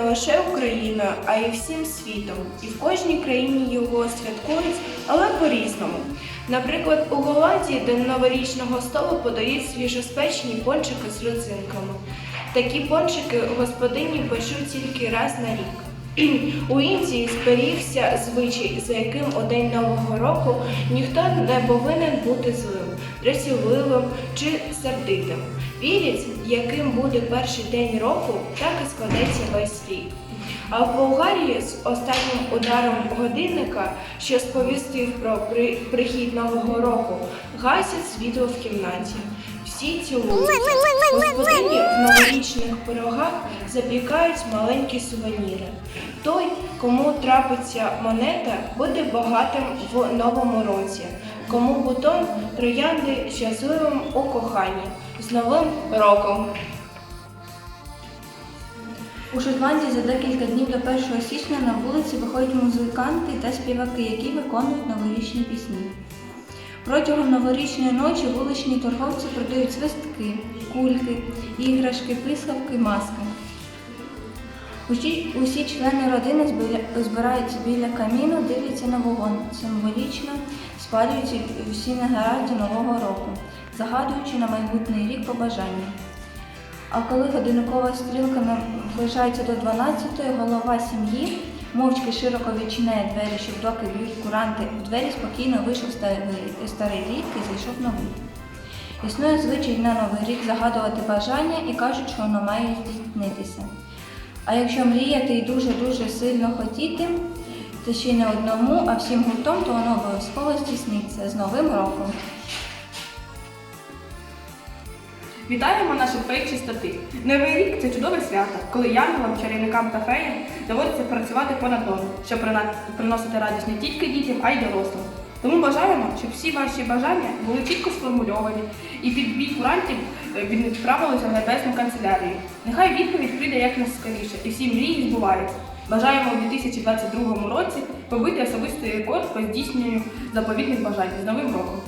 лише Україною, а й всім світом. І в кожній країні його святкують, але по-різному. Наприклад, у Голландії до новорічного столу подають свіжоспечені пончики з родзинками. Такі пончики господині печуть тільки раз на рік. У Індії зберігся звичай, за яким у день Нового року ніхто не повинен бути злим, дратівливим чи сердитим. Вірять, яким буде перший день року, так і складеться весь рік. А в Болгарії з останнім ударом годинника, що сповістив про при- прихід Нового року, гасять світло в кімнаті. Всі цілуються. В новорічних пирогах запікають маленькі сувеніри. Той, кому трапиться монета, буде багатим в новому році. Кому бутон троянди щасливим у коханні. З Новим роком! У Шотландії за декілька днів до 1 січня на вулиці виходять музиканти та співаки, які виконують новорічні пісні. Протягом новорічної ночі вуличні торговці продають свистки, кульки, іграшки, пискавки, маски. Усі, усі члени родини збираються біля каміну, дивляться на вогонь, символічно спалюючи всі негаразди Нового року, загадуючи на майбутній рік побажання. А коли годинникова стрілка наближається до 12-ї, голова сім'ї мовчки широко відчиняє двері, щоб доки б'ють куранти, в двері спокійно вийшов старий, старий рік і зайшов новий. Існує звичай на новий рік загадувати бажання і кажуть, що воно має здійснитися. А якщо мріяти і дуже-дуже сильно хотіти, то ще не одному, а всім гуртом, то воно обов'язково здійсниться з Новим роком. Вітаємо наших феїв чистоти. Новий рік це чудове свято, коли янголам, чарівникам та феям доводиться працювати понад норму, щоб приносити радість не тільки дітям, а й дорослим. Тому бажаємо, щоб всі ваші бажання були чітко сформульовані і під бій курантів е, відправилися в небесну канцелярію. Нехай відповідь прийде якнайскоріше і всі мрії збуваються. Бажаємо у 2022 році побити особистий рекорд по здійсненню заповітних бажань з Новим роком.